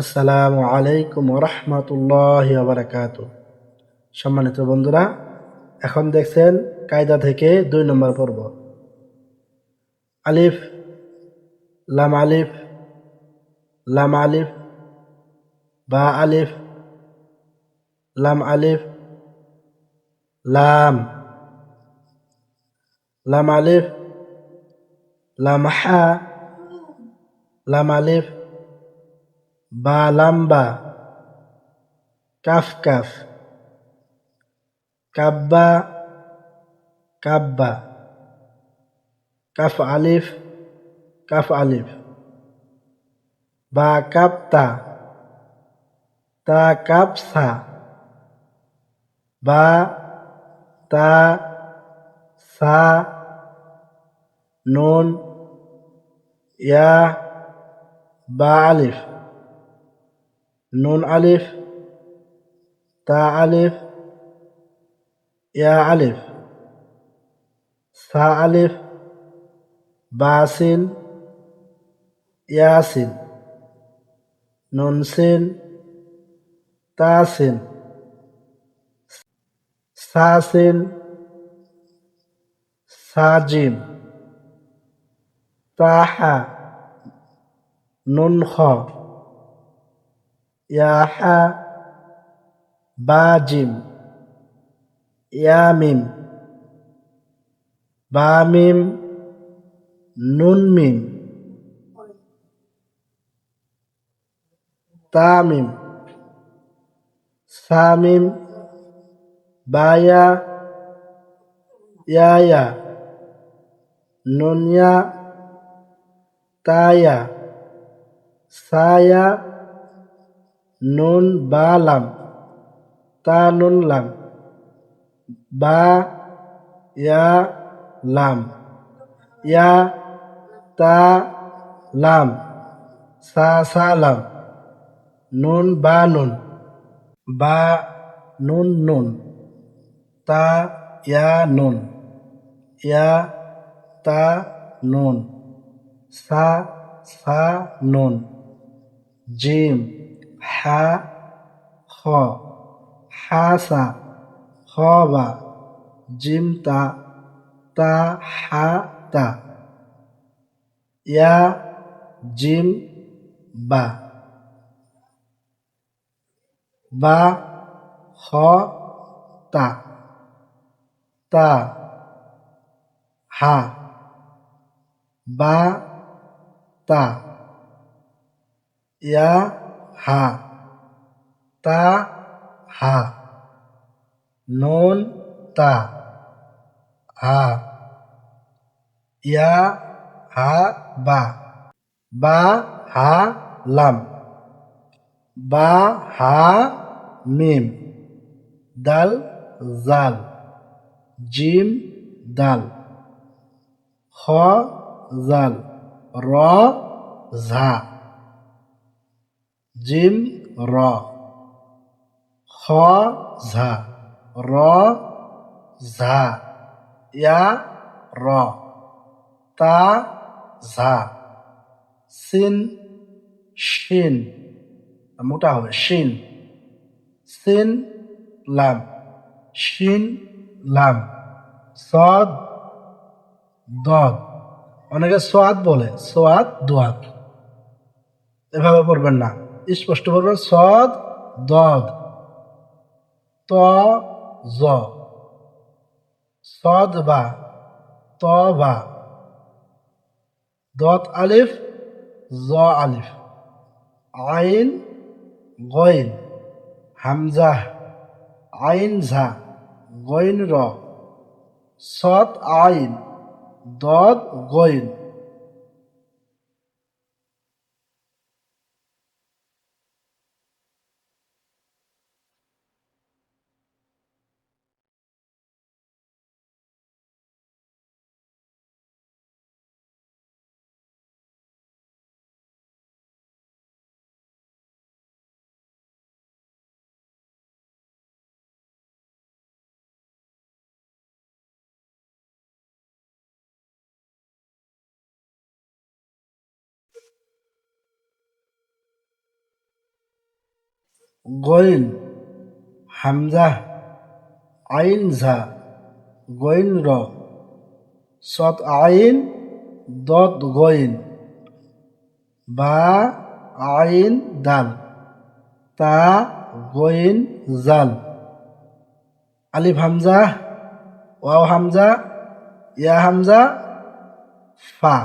আসসালামু আলাইকুম রহমতুল্লাহ বারাকাত সম্মানিত বন্ধুরা, এখন দেখছেন কায়দা থেকে দুই নম্বর পর্ব। আলিফ, লাম আলিফ লাম আলিফ, বা আলিফ, লাম আলিফ, লাম লাম আলিফ, লাম হা, লাম আলিফ বা লাম্বা কাফ কাফ কাব্বা কাব্বা কাফ আলিফ কাফ আলিফ বা কাপ্তা তা কাপসা বা তা সা নুন ইয়া বা আলিফ নুন আলিফ তা আলিফ ইয়া আলিফ সা আলিফ বাসিন ইয়াসিন নুন সিন তাসিন সাসিন সাজিম তাহা নুন খ ইয়াহা বাজিম ইয়ামিম বামিম নুন মিম তামিম সামিম বায়া ইয়ায়া নুনিয়া তায়া সায়া নুন বা লাম। তা নুন লাম। বা ইয়া লাম। ইয়া তা লাম। সা সা লাম। নুন বা নুন। বা নুন নুন। তা ইয়া নুন। ইয়া তা নুন। সা সা নুন। জিম। হা, খ। হাসা খবা। জিম তা তা, হা, তা। ইয়া, জিম, বা। বা, খ, তা। তা, হা। বা, তা। ইয়া, হা। তা, হা। নুন, তা। হা। ইয়া, হা, বা। বা, হা, লাম। বা, হা, মিম। দাল, জাল। জিম, দাল। খ, জাল। র, ঝা। জিম, র। খ ঝা র ঝা ইয়া র তা ঝা সিন, শিন, মোটা হবে, শিন, সিন, লাম, শিন, লাম, সদ, দদ, অনেকে সোয়াদ বলে সোয়াদ দোয়াদ। এভাবে পড়বেন না, স্পষ্ট পড়বেন, সদ, দদ। ত, জ। সদ বা, ত বা। দত আলিফ, জ আলিফ। আইন, গইন। হামজা, আইন ঝা। গইন র। সৎ আইন দদ গইন। গইন, হামজা, আইন ঝা, গইন র, সৎ আইন, দত গইন, বা আইন দাল, তা গইন জাল। আলিফ হামজা, ওয়াও হামজা, ইয়া হামজা, ফা।